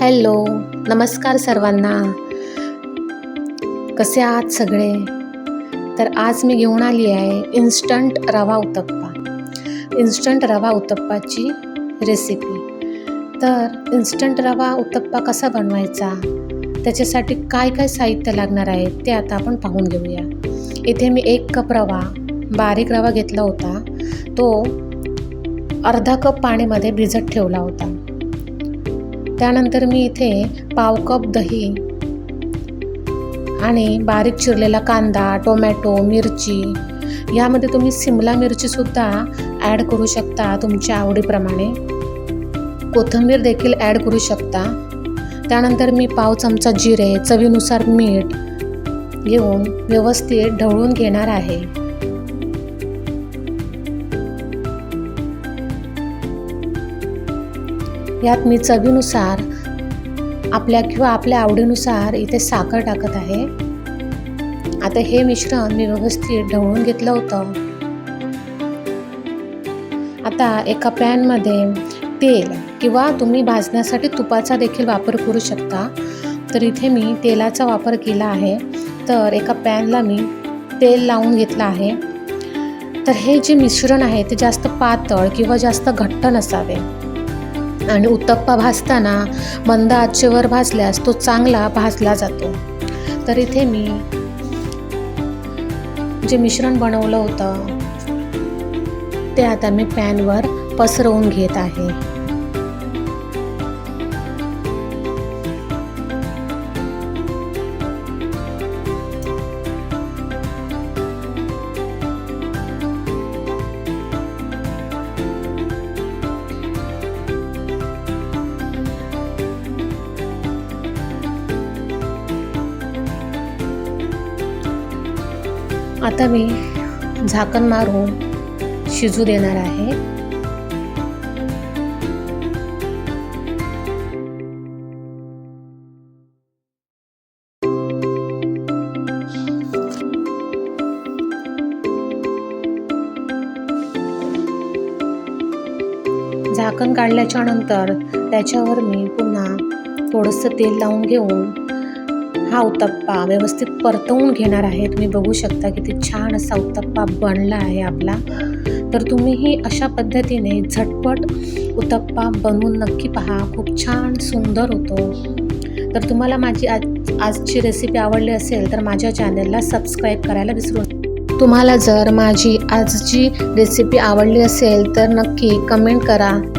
Hello नमस्कार सर्वांना. कसे आहात सगळे? तर आज मी घेऊन आली आहे इन्स्टंट रवा उत्तप्पा. इन्स्टंट रवा उत्तप्पाची रेसिपी तर इन्स्टंट रवा उत्तप्पा कसा बनवायचा? त्याच्यासाठी काय काय साहित्य लागणार आहे ते आता आपण पाहून घेऊया. इथे मी एक कप रवा बारीक रवा घेतला होता. तो अर्धा कप पाण्यामध्ये भिजत ठेवला होता. त्यानंतर मी इथे पाव कप दही आणि बारीक चिरलेला कांदा टोमॅटो मिरची यामध्ये तुम्ही सिमला मिरचीसुद्धा ॲड करू शकता तुमच्या आवडीप्रमाणे. कोथिंबीर देखील ॲड करू शकता. त्यानंतर मी पाव चमचा जिरे चवीनुसार मीठ घेऊन व्यवस्थित ढवळून घेणार आहे. यात मी चवीनुसार आपल्या किंवा आपल्या आवडीनुसार इथे साखर टाकत आहे. आता हे मिश्रण मी व्यवस्थित ढवळून घेतलं होतं. आता एका पॅनमध्ये तेल किंवा तुम्ही भाजण्यासाठी तुपाचा देखील वापर करू शकता. तर इथे मी तेलाचा वापर केला आहे. तर एका पॅनला मी तेल लावून घेतलं आहे. तर हे जे मिश्रण आहे ते जास्त पातळ किंवा जास्त घट्ट नसावे. आणि उत्तप्पा भाजताना मंद आचेवर भाजल्यास तो चांगला भाजला जातो. तर इथे मी जे मिश्रण बनवलं होतं ते आता मी पॅनवर पसरवून घेत आहे. आता मी झाकण मारून शिजू देणार आहे. झाकण काढल्याच्या नंतर त्याच्यावर मी पुन्हा थोडंसं तेल लावून घेऊन हा उत्तप्पा व्यवस्थित परतवून घेणार आहे. तुम्ही बघू शकता किती छान असा उत्तप्पा बनला आहे आपला. तर तुम्हीही अशा पद्धतीने झटपट उत्तप्पा बनवून नक्की पहा. खूप छान सुंदर होतो. तर तुम्हाला माझी आज आजची रेसिपी आवडली असेल तर माझ्या चॅनलला सबस्क्राईब करायला विसरू तुम्हाला जर माझी आजची रेसिपी आवडली असेल तर नक्की कमेंट करा.